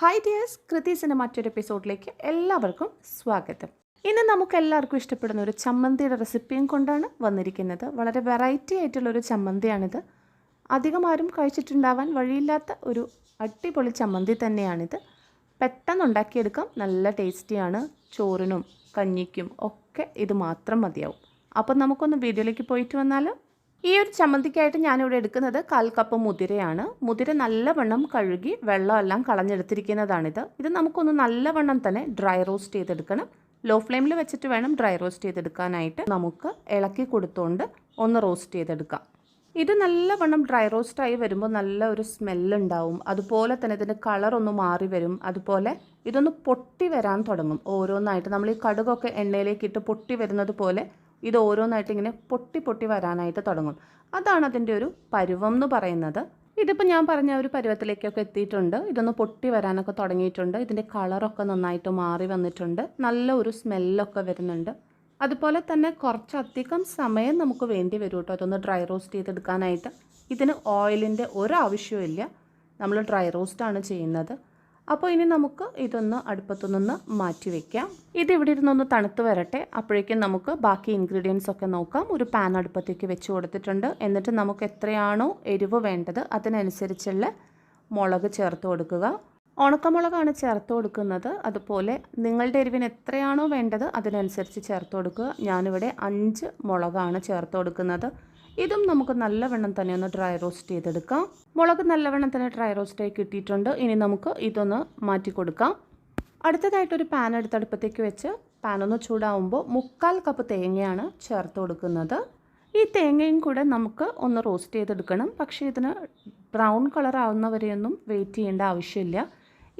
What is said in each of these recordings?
Hi dears കൃതീസിന്റെ മറ്റൊരു എപ്പിസോഡിലേക്ക് എല്ലാവർക്കും സ്വാഗതം. ഇന്ന് നമുക്ക് എല്ലാവർക്കും ഇഷ്ടപ്പെടുന്ന ഒരു ചമ്മന്തിയുടെ റെസിപ്പിയും കൊണ്ടാണ് വന്നിരിക്കുന്നത്. വളരെ വെറൈറ്റി ആയിട്ടുള്ള ഒരു ചമ്മന്തിയാണിത്. അധികം ആരും കഴിച്ചിട്ടുണ്ടാവാൻ വഴിയില്ലാത്ത ഒരു അടിപൊളി ചമ്മന്തി തന്നെയാണിത്. പെട്ടെന്ന് ഉണ്ടാക്കിയെടുക്കാം നല്ല ടേസ്റ്റിയാണ്. ചോറിനും കഞ്ഞിക്കും ഒക്കെ ഇത് മാത്രം മതിയാവും. അപ്പം നമുക്കൊന്ന് വീഡിയോയിലേക്ക് പോയിട്ട് വന്നാൽ ഈ ഒരു ചമ്മന്തിക്കായിട്ട് ഞാനിവിടെ എടുക്കുന്നത് കാൽ കപ്പ് മുതിരയാണ്. മുതിര നല്ലവണ്ണം കഴുകി വെള്ളമെല്ലാം കളഞ്ഞെടുത്തിരിക്കുന്നതാണിത്. ഇത് നമുക്കൊന്ന് നല്ലവണ്ണം തന്നെ ഡ്രൈ റോസ്റ്റ് ചെയ്തെടുക്കണം. ലോ ഫ്ലെയിമിൽ വെച്ചിട്ട് വേണം ഡ്രൈ റോസ്റ്റ് ചെയ്തെടുക്കാനായിട്ട് നമുക്ക് ഇളക്കി കൊടുത്തുകൊണ്ട് ഒന്ന് റോസ്റ്റ് ചെയ്തെടുക്കാം. ഇത് നല്ലവണ്ണം ഡ്രൈ റോസ്റ്റായി വരുമ്പോൾ നല്ല ഒരു സ്മെല്ലുണ്ടാവും. അതുപോലെ തന്നെ ഇതിന്റെ കളർ ഒന്ന് മാറി വരും. അതുപോലെ ഇതൊന്ന് പൊട്ടി വരാൻ തുടങ്ങും. ഓരോന്നായിട്ട് നമ്മൾ ഈ കടുകൊക്കെ എണ്ണയിലേക്ക് ഇട്ട് പൊട്ടി വരുന്നത് പോലെ ഇത് ഓരോന്നായിട്ട് ഇങ്ങനെ പൊട്ടി പൊട്ടി വരാനായിട്ട് തുടങ്ങും. അതാണ് അതിന്റെ ഒരു പരുവം എന്ന് പറയുന്നത്. ഇതിപ്പോൾ ഞാൻ പറഞ്ഞ ഒരു പരുവത്തിലേക്കൊക്കെ എത്തിയിട്ടുണ്ട്. ഇതൊന്ന് പൊട്ടി വരാനൊക്കെ തുടങ്ങിയിട്ടുണ്ട്. ഇതിന്റെ കളറൊക്കെ നന്നായിട്ട് മാറി വന്നിട്ടുണ്ട്. നല്ല ഒരു സ്മെല്ലൊക്കെ വരുന്നുണ്ട്. അതുപോലെ തന്നെ കുറച്ചധികം സമയം നമുക്ക് വേണ്ടി വരും കേട്ടോ അതൊന്ന് ഡ്രൈ റോസ്റ്റ് ചെയ്തെടുക്കാനായിട്ട്. ഇതിന് ഓയിലിന്റെ ഒരാവശ്യവും ഇല്ല നമ്മൾ ഡ്രൈ റോസ്റ്റാണ് ചെയ്യുന്നത്. അപ്പോൾ ഇനി നമുക്ക് ഇതൊന്ന് അടുപ്പത്തു നിന്ന് മാറ്റി വയ്ക്കാം ഇത് ഇവിടെ ഇരുന്നൊന്ന് തണുത്ത് വരട്ടെ. അപ്പോഴേക്കും നമുക്ക് ബാക്കി ഇൻഗ്രീഡിയൻസ് ഒക്കെ നോക്കാം. ഒരു പാൻ അടുപ്പത്തേക്ക് വെച്ച് കൊടുത്തിട്ടുണ്ട്. എന്നിട്ട് നമുക്ക് എത്രയാണോ എരിവ് വേണ്ടത് അതിനനുസരിച്ചുള്ള മുളക് ചേർത്ത് കൊടുക്കുക. ഉണക്കമുളകാണ് ചേർത്ത് കൊടുക്കുന്നത്. അതുപോലെ നിങ്ങളുടെ എരിവിന് എത്രയാണോ വേണ്ടത് അതിനനുസരിച്ച് ചേർത്ത് കൊടുക്കുക. ഞാനിവിടെ അഞ്ച് മുളകാണ് ചേർത്ത് കൊടുക്കുന്നത്. ഇതും നമുക്ക് നല്ലവണ്ണം തന്നെ ഒന്ന് ഡ്രൈ റോസ്റ്റ് ചെയ്തെടുക്കാം. മുളക് നല്ലവണ്ണം തന്നെ ഡ്രൈ റോസ്റ്റായി കിട്ടിയിട്ടുണ്ട്. ഇനി നമുക്ക് ഇതൊന്ന് മാറ്റി കൊടുക്കാം. അടുത്തതായിട്ടൊരു പാൻ എടുത്തടുപ്പത്തേക്ക് വെച്ച് പാൻ ഒന്ന് ചൂടാവുമ്പോൾ മുക്കാൽ കപ്പ് തേങ്ങയാണ് ചേർത്ത് കൊടുക്കുന്നത്. ഈ തേങ്ങയും കൂടെ നമുക്ക് ഒന്ന് റോസ്റ്റ് ചെയ്തെടുക്കണം. പക്ഷേ ഇതിന് ബ്രൗൺ കളർ ആവുന്നവരെയൊന്നും വെയിറ്റ് ചെയ്യേണ്ട ആവശ്യമില്ല.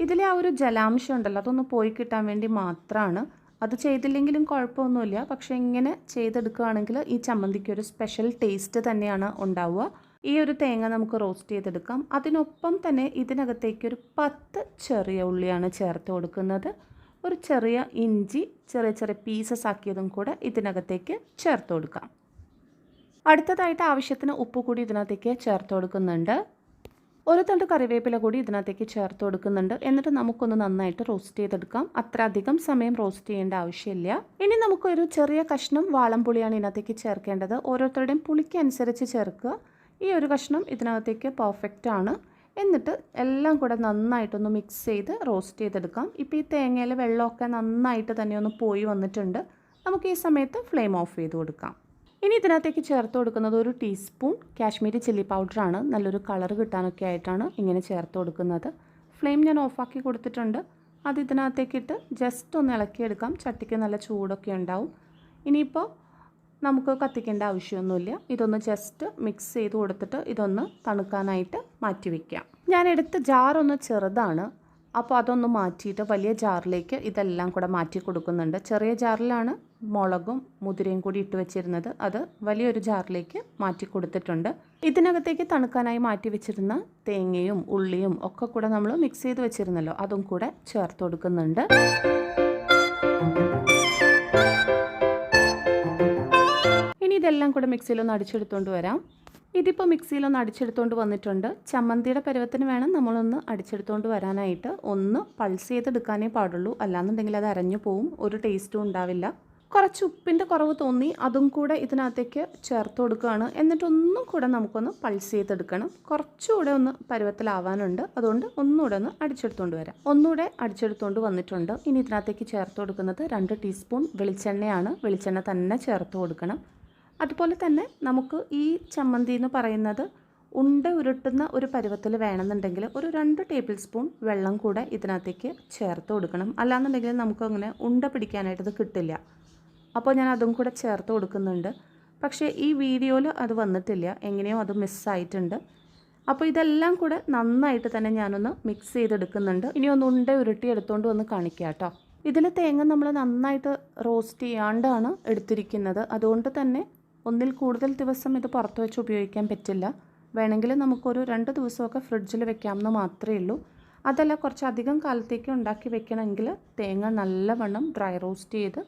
ഇതിലെ ആ ഒരു ജലാംശം ഉണ്ടല്ലോ അതൊന്ന് പോയി കിട്ടാൻ വേണ്ടി മാത്രമാണ് അത് ചെയ്തില്ലെങ്കിലും കുഴപ്പമൊന്നുമില്ല. പക്ഷേ ഇങ്ങനെ ചെയ്തെടുക്കുകയാണെങ്കിൽ ഈ ചമ്മന്തിക്ക് ഒരു സ്പെഷ്യൽ ടേസ്റ്റ് തന്നെയാണ് ഉണ്ടാവുക. ഈ ഒരു തേങ്ങ നമുക്ക് റോസ്റ്റ് ചെയ്തെടുക്കാം. അതിനൊപ്പം തന്നെ ഇതിനകത്തേക്ക് ഒരു പത്ത് ചെറിയ ഉള്ളിയാണ് ചേർത്ത് കൊടുക്കുന്നത്. ഒരു ചെറിയ ഇഞ്ചി ചെറിയ ചെറിയ പീസസ് ആക്കിയതും കൂടെ ഇതിനകത്തേക്ക് ചേർത്ത് കൊടുക്കാം. അടുത്തതായിട്ട് ആവശ്യത്തിന് ഉപ്പ് കൂടി ഇതിനകത്തേക്ക് ചേർത്ത് കൊടുക്കുന്നുണ്ട്. ഒരു തണ്ട് കറിവേപ്പില കൂടി ഇതിനകത്തേക്ക് ചേർത്ത് കൊടുക്കുന്നുണ്ട്. എന്നിട്ട് നമുക്കൊന്ന് നന്നായിട്ട് റോസ്റ്റ് ചെയ്തെടുക്കാം. അത്ര അധികം സമയം റോസ്റ്റ് ചെയ്യേണ്ട ആവശ്യമില്ല. ഇനി നമുക്കൊരു ചെറിയ കഷ്ണം വാളംപുളിയാണ് ഇതിനകത്തേക്ക് ചേർക്കേണ്ടത്. ഓരോരുത്തരുടെയും പുളിക്ക് അനുസരിച്ച് ചേർക്കുക. ഈ ഒരു കഷ്ണം ഇതിനകത്തേക്ക് പെർഫെക്റ്റ് ആണ്. എന്നിട്ട് എല്ലാം കൂടെ നന്നായിട്ടൊന്ന് മിക്സ് ചെയ്ത് റോസ്റ്റ് ചെയ്തെടുക്കാം. ഇപ്പോൾ ഈ തേങ്ങയിൽ വെള്ളമൊക്കെ നന്നായിട്ട് തന്നെ ഒന്ന് പോയി വന്നിട്ടുണ്ട്. നമുക്ക് ഈ സമയത്ത് ഫ്ലെയിം ഓഫ് ചെയ്ത് കൊടുക്കാം. ഇനി ഇതിനകത്തേക്ക് ചേർത്ത് കൊടുക്കുന്നത് ഒരു ടീസ്പൂൺ കാശ്മീരി ചില്ലി പൗഡറാണ് നല്ലൊരു കളർ കിട്ടാനൊക്കെ ആയിട്ടാണ് ഇങ്ങനെ ചേർത്ത് കൊടുക്കുന്നത്. ഫ്ലെയിം ഞാൻ ഓഫാക്കി കൊടുത്തിട്ടുണ്ട്. അത് ഇതിനകത്തേക്കിട്ട് ജസ്റ്റ് ഒന്ന് ഇളക്കിയെടുക്കാം. ചട്ടിക്ക് നല്ല ചൂടൊക്കെ ഉണ്ടാവും. ഇനിയിപ്പോൾ നമുക്ക് കത്തിക്കേണ്ട ആവശ്യമൊന്നുമില്ല. ഇതൊന്ന് ജസ്റ്റ് മിക്സ് ചെയ്ത് കൊടുത്തിട്ട് ഇതൊന്ന് തണുക്കാനായിട്ട് മാറ്റി വയ്ക്കാം ഞാൻ ജാറൊന്ന് ചെറുതാണ്. അപ്പോൾ അതൊന്ന് മാറ്റിയിട്ട് വലിയ ജാറിലേക്ക് ഇതെല്ലാം കൂടെ മാറ്റി കൊടുക്കുന്നുണ്ട്. ചെറിയ ജാറിലാണ് മുളകും മുതിരയും കൂടി ഇട്ട് വെച്ചിരുന്നത്. അത് വലിയൊരു ജാറിലേക്ക് മാറ്റി കൊടുത്തിട്ടുണ്ട്. ഇതിനകത്തേക്ക് തണുക്കാനായി മാറ്റി വെച്ചിരുന്ന തേങ്ങയും ഉള്ളിയും ഒക്കെ കൂടെ നമ്മൾ മിക്സ് ചെയ്ത് വെച്ചിരുന്നല്ലോ അതും കൂടെ ചേർത്ത് കൊടുക്കുന്നുണ്ട്. ഇനി ഇതെല്ലാം കൂടെ മിക്സിയിലൊന്ന് അടിച്ചെടുത്തുകൊണ്ട് വരാം. ഇതിപ്പോൾ മിക്സിയിലൊന്ന് അടിച്ചെടുത്തുകൊണ്ട് വന്നിട്ടുണ്ട്. ചമ്മന്തിയുടെ പരുവത്തിന് വേണം നമ്മളൊന്ന് അടിച്ചെടുത്തുകൊണ്ട് വരാനായിട്ട്. ഒന്ന് പൾസ് ചെയ്തെടുക്കാനേ പാടുള്ളൂ. അല്ലാന്നുണ്ടെങ്കിൽ അത് അരഞ്ഞു പോവും. ഒരു ടേസ്റ്റും ഉണ്ടാവില്ല. കുറച്ച് ഉപ്പിന്റെ കുറവ് തോന്നി അതും കൂടെ ഇതിനകത്തേക്ക് ചേർത്ത് കൊടുക്കുകയാണ്. എന്നിട്ടൊന്നും കൂടെ നമുക്കൊന്ന് പൾസ് ചെയ്തെടുക്കണം. കുറച്ചുകൂടെ ഒന്ന് പരുവത്തിലാവാനുണ്ട്. അതുകൊണ്ട് ഒന്നുകൂടെ ഒന്ന് അടിച്ചെടുത്തുകൊണ്ട് വരാം. ഒന്നുകൂടെ അടിച്ചെടുത്തുകൊണ്ട് വന്നിട്ടുണ്ട്. ഇനി ഇതിനകത്തേക്ക് ചേർത്ത് കൊടുക്കുന്നത് രണ്ട് ടീസ്പൂൺ വെളിച്ചെണ്ണയാണ്. വെളിച്ചെണ്ണ തന്നെ ചേർത്ത് കൊടുക്കണം. അതുപോലെ തന്നെ നമുക്ക് ഈ ചമ്മന്തി എന്ന് പറയുന്നത് ഉണ്ട ഉരുട്ടുന്ന ഒരു പരുവത്തിൽ വേണമെന്നുണ്ടെങ്കിൽ ഒരു രണ്ട് ടേബിൾ സ്പൂൺ വെള്ളം കൂടെ ഇതിനകത്തേക്ക് ചേർത്ത് കൊടുക്കണം. അല്ലാന്നുണ്ടെങ്കിൽ നമുക്കങ്ങനെ ഉണ്ട പിടിക്കാനായിട്ട് ഇത് കിട്ടില്ല. അപ്പോൾ ഞാൻ അതും കൂടെ ചേർത്ത് കൊടുക്കുന്നുണ്ട്. പക്ഷേ ഈ വീഡിയോയിൽ അത് വന്നിട്ടില്ല. എങ്ങനെയോ അത് മിസ്സായിട്ടുണ്ട്. അപ്പോൾ ഇതെല്ലാം കൂടെ നന്നായിട്ട് തന്നെ ഞാനൊന്ന് മിക്സ് ചെയ്തെടുക്കുന്നുണ്ട്. ഇനി ഒന്ന് ഉണ്ട ഉരുട്ടി എടുത്തുകൊണ്ട് വന്ന് കാണിക്കാം കേട്ടോ. ഇതിൽ തേങ്ങ നമ്മൾ നന്നായിട്ട് റോസ്റ്റ് ചെയ്യാണ്ടാണ് എടുത്തിരിക്കുന്നത്. അതുകൊണ്ട് തന്നെ ഒന്നിൽ കൂടുതൽ ദിവസം ഇത് പുറത്ത് വെച്ച് ഉപയോഗിക്കാൻ പറ്റില്ല. വേണമെങ്കിൽ നമുക്കൊരു രണ്ട് ദിവസമൊക്കെ ഫ്രിഡ്ജിൽ വെക്കാമെന്ന് മാത്രമേ ഉള്ളൂ. അതല്ല കുറച്ചധികം കാലത്തേക്ക് ഉണ്ടാക്കി വെക്കണമെങ്കിൽ തേങ്ങ നല്ലവണ്ണം ഡ്രൈ റോസ്റ്റ് ചെയ്ത്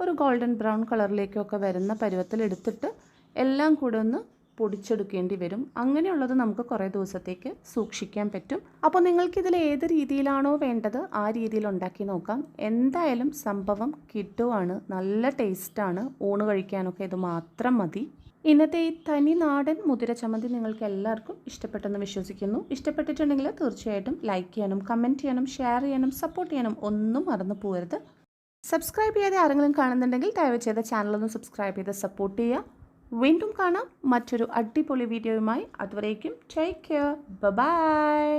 ഒരു ഗോൾഡൻ ബ്രൗൺ കളറിലേക്കൊക്കെ വരുന്ന പരുവത്തിൽ എടുത്തിട്ട് എല്ലാം കൂടെ ഒന്ന് പൊടിച്ചെടുക്കേണ്ടി വരും. അങ്ങനെയുള്ളത് നമുക്ക് കുറേ ദിവസത്തേക്ക് സൂക്ഷിക്കാൻ പറ്റും. അപ്പോൾ നിങ്ങൾക്കിതിൽ ഏത് രീതിയിലാണോ വേണ്ടത് ആ രീതിയിൽ ഉണ്ടാക്കി നോക്കാം. എന്തായാലും സംഭവം കിട്ടുവാണ്. നല്ല ടേസ്റ്റാണ്. ഊണ് കഴിക്കാനൊക്കെ ഇത് മാത്രം മതി. ഇന്നത്തെ ഈ തനി നാടൻ മുതിര ചമ്മന്തി നിങ്ങൾക്ക് എല്ലാവർക്കും ഇഷ്ടപ്പെട്ടെന്ന് വിശ്വസിക്കുന്നു. ഇഷ്ടപ്പെട്ടിട്ടുണ്ടെങ്കിൽ തീർച്ചയായിട്ടും ലൈക്ക് ചെയ്യാനും കമന്റ് ചെയ്യാനും ഷെയർ ചെയ്യാനും സപ്പോർട്ട് ചെയ്യാനും ഒന്നും മറന്നു പോകരുത്. സബ്സ്ക്രൈബ് ചെയ്യാതെ ആരെങ്കിലും കാണുന്നുണ്ടെങ്കിൽ ദയവ് ചെയ്ത ചാനലൊന്ന് സബ്സ്ക്രൈബ് ചെയ്ത് സപ്പോർട്ട് ചെയ്യുക. വീണ്ടും കാണാം മറ്റൊരു അടിപൊളി വീഡിയോയുമായി അതുവരേക്കും ടേക്ക് കെയർ ബൈ